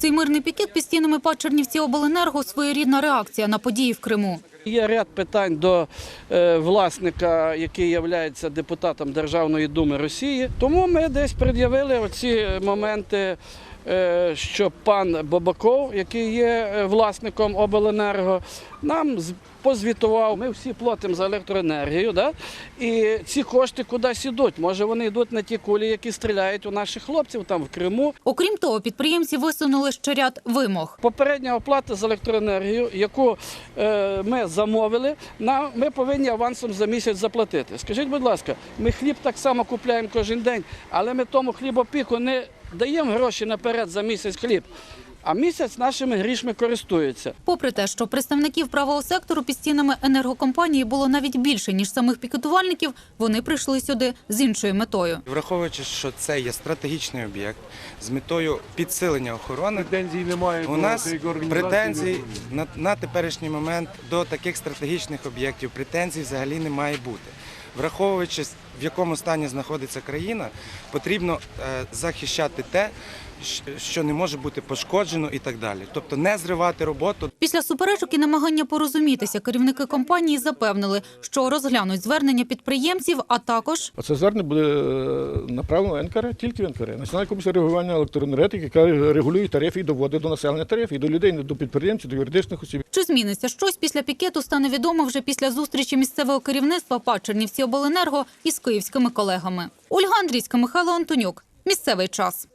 Цей мирний пікет під стінами ПАД обленерго своєрідна реакція на події в Криму. Є ряд питань до е, власника, який є депутатом Державної думи Росії. Тому ми десь пред'явили оці моменти, що пан Бабаков, який є е, власником обленерго, нам позвітував. Ми всі платимо за електроенергію, да? і ці кошти кудись ідуть. Може, вони йдуть на ті кулі, які стріляють у наших хлопців там в Криму. Окрім того, підприємці висунули ще ряд вимог. Попередня оплата за електроенергію, яку е, ми замовили, ми повинні авансом за місяць заплатити. Скажіть, будь ласка, ми хліб так само купуємо кожен день, але ми тому хлібопіку не даємо гроші наперед за місяць хліб, а місяць нашими грішми користуються. Попри те, що представників правого сектору під стінами енергокомпанії було навіть більше, ніж самих пікетувальників, вони прийшли сюди з іншою метою. Враховуючи, що це є стратегічний об'єкт з метою підсилення охорони, Претензій немає. у нас претензій на, на теперішній момент до таких стратегічних об'єктів претензій взагалі не має бути. Враховуючи, в якому стані знаходиться країна, потрібно е, захищати те, що не може бути пошкоджено і так далі. Тобто не зривати роботу, Після суперечок і намагання порозумітися керівники компанії запевнили, що розглянуть звернення підприємців, а також це звернення буде е, направлено НКР, тільки в НКР. Національна комісія регулювання електроенергетики, яка регулює тарифи і доводить до населення тарифи, і до людей, не до підприємців, до юридичних осіб. чи зміниться щось після пікету, стане відомо вже після зустрічі місцевого керівництва ПАД Чернівці Обленерго із київськими колегами. Ольга Андрійська, Михайло Антонюк. Місцевий час.